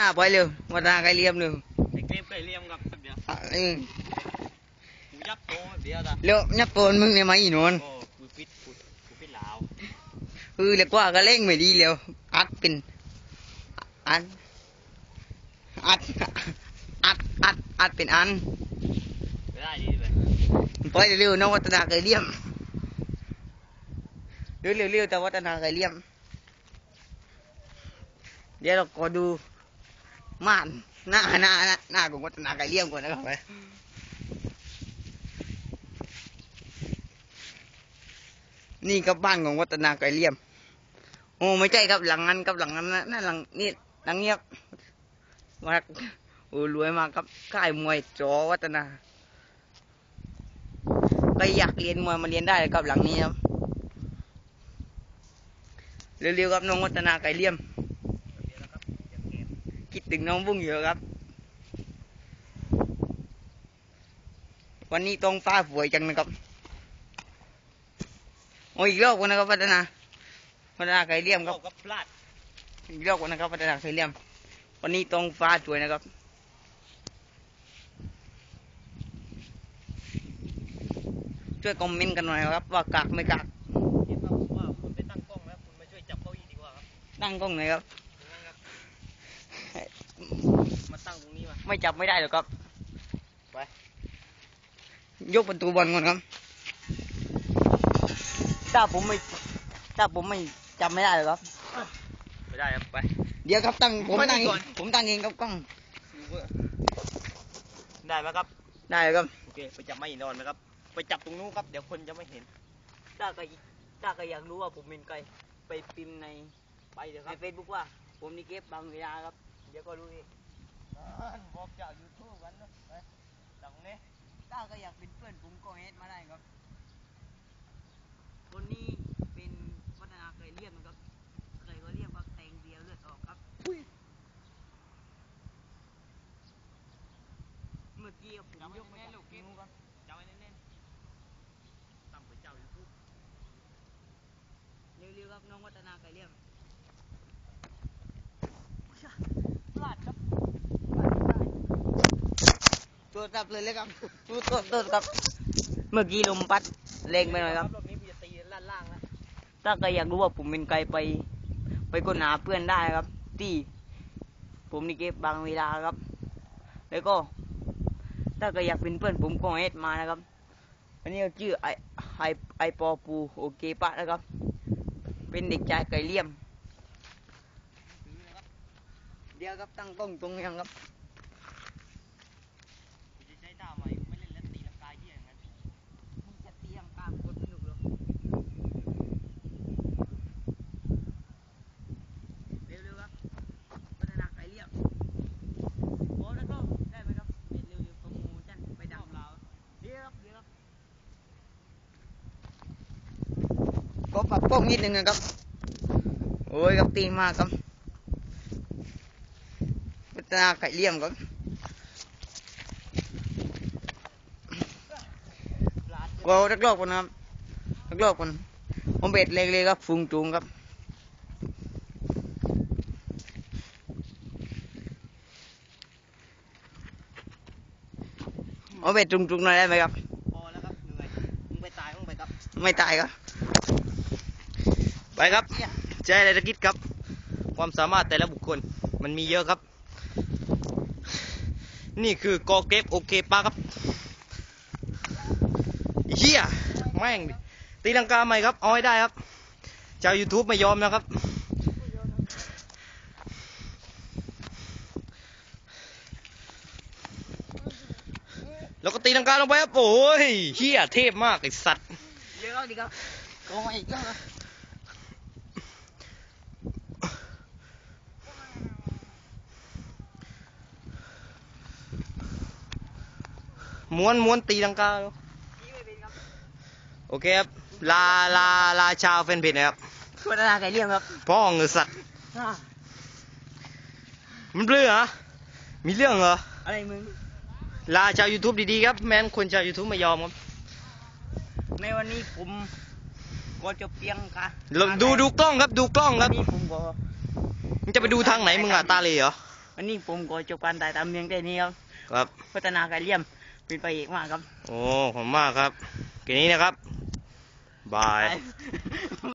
หน้าไปเร็ววัฒนาไกลเลี่ยมเร็วไอ้เกมไก่เลี่ยมกับเดี๋ยวอะอืมกูยับโตเดี๋ยวจ้ะเร็วนับโปนมึงเนี่ยมาอีนวลโอ้กูฟิตกูกูฟิตลาวเออเรียกว่าก็เล่งไม่ดีเร็วอัดเป็นอัดอัดอัดอัดอัดเป็นอันไม่ได้ดีเลยไปเร็วๆน้องวัฒนาไกลเลี่ยมเร็วเร็วๆแต่วัฒนาไกลเลี่ยมเดี๋ยวเราก็ดู ม่านหน้าหน้าหน้าหน้าของวัฒนาไกลเลี่ยมก่อนนะครับไปนี่ก็บ้านของวัฒนาไกลเลี่ยม โอ้ไม่ใช่ครับหลังนั้นครับหลังนั้นนั่นหลังนี่หลังเนี้ยมาโอ้รวยมากครับค่ายมวยจอวัฒนาใครอยากเรียนมวยมาเรียนได้เลยครับหลังนี้ครับเร็วๆครับน้องวัฒนาไก่เลี่ยม คิดถึงน้องบุ้งอยู่ครับ วันนี้ต้องฟ้าฝวยจังนะครับโอ้ยอีกรอบกันนะครับวัฒนาวัฒนาไก่เลี่ยมครับโอ้ก็พลาดอีกรอบกันนะครับวัฒนาไก่เลี่ยม วันนี้ต้องฟ้าสวยนะครับช่วยคอมเมนต์กันหน่อยครับ ว่ากากไม่กากเห็นว่าผมว่าคุณไปตั้งกล้องแล้วคุณมาช่วยจับเก้าอี้ดีกว่าครับตั้งกล้องหน่อยครับนั่งครับ มาตั้งตรงนี้มาไม่จับไม่ได้หรอกครับ ไป ยกประตูบอลก่อนครับ ถ้าผมไม่ ถ้าผมไม่จำไม่ได้หรอกครับ ไม่ได้ครับไป เดี๋ยวครับตั้งผมไม่ได้ตั้งเอก่อนงผมตั้งเองครับกล้อง ได้ไหมครับ ได้ครับ โอเคไปจับไม่นอนไหมครับ ไปจับตรงนู้นครับ เดี๋ยวคนจะไม่เห็น ถ้าก็ถ้าก็อยากรู้ว่าผมเป็นใคร ไปพิมพ์ในไปเดี๋ยวคในรับเฟซบุ๊กว่า ผมนี่เก็บบางเวลาครับเดี๋ยวก็รู้เองบอกจากยูทูบกันนะไปตังนี้ถ้าก็อยากเป็นเพื่อนผมก็เฮดมาได้ครับ คนนี้เป็นวัฒนาเคยเรียกนะครับเคยก็เรียกว่าแตงเดียวเลือดออกครับเมื่อกี้ผมจับไว้ยกมาแน่นๆจากลูกเกมนู้นครับจับไว้แน่นๆตั้งไปเจ้ายูทูบเร็วๆครับน้องวัฒนาเคยเรียก ลาดครับตัวจับเลยเลยครับตัวตัวตัวครับ เมื่อกี้ลมพัดแรงไปหน่อยครับรอบนี้พี่จะตีล่างล่างแล้วถ้าใครอยากรู้ว่าผมเป็นใครไป ไปค้นหาเพื่อนได้ครับ ที่ ผมนี่เก็บบางเวลาครับ แล้วก็ ถ้าใครอยากเป็นเพื่อนผมก็เอดมานะครับ อันนี้ชื่อไอไอไอปอปูโอเคปะนะครับ เป็นเด็กชายไก่เลี่ยม เดี๋ยวครับตั้งกล้องตรงยังครับกูจะใช้ดาวใหม่ไม่เล่นแล้วตีลังกาเยี่ยอย่างนั้นมึงจะเตียงกลางคนสนุกหรอเร็วๆครับพัฒนาไก่เลี่ยมโอ้แล้วก็ได้ไหมครับเร็วๆโปรโมชั่นไปดังเราเดี๋ยวครับเดี๋ยวครับก็ปรับโป้งนิดนึงนะครับโอ้ยครับตีมากครับ พัฒนาไก่เลี่ยมครับพลาดก็รักรอบคนนะครับรักรอบคนผมเบ็ดเล็กๆครับฟุงจูงครับเอาเบ็ดจุงๆหน่อยได้ไหมครับพอแล้วครับเหนื่อยมึงไปตายมึงไปครับไม่ตายครับไปครับใช้อะไรตะกิดครับ ความสามารถแต่ละบุคคลมันมีเยอะครับ นี่คือกอเก็บโอเคปะครับเฮียแม่งตีลังกาใหม่ครับเอาให้ได้ครับชาว YouTube ไม่ยอมนะครับ แล้วก็ตีลังกาลงไปครับโอ้ยเฮียเทพมากไอสัตว์เยอะดีครับโอ้ยก็ ม้วนม้วนตีลังกาเนอะโอเคครับ ลาลาลาชาวแฟนเพจนะครับพัฒนาไก่เลี่ยมครับพ่อเงือสัตว์มันเปลือเหรอมีเรื่องเหรออะไรมึงลาชาว YouTube ดีๆครับ แม้นคนชาว YouTube ไม่ยอมครับ ในวันนี้ผมก็จะเพียงค่ะลองดูดูกล้องครับดูกล้องครับวันนี้ผมก็มึงจะไปดูทางไหนมึงอะตาเหลยเหรอวันนี้ผมก็จบการถ่ายทำเพียงแค่นี้ครับ ครับ พัฒนาการเลี่ยมเป็นไปเอกมากครับ โอ้ขอบคุณมากครับแค่นี้นะครับ บายไป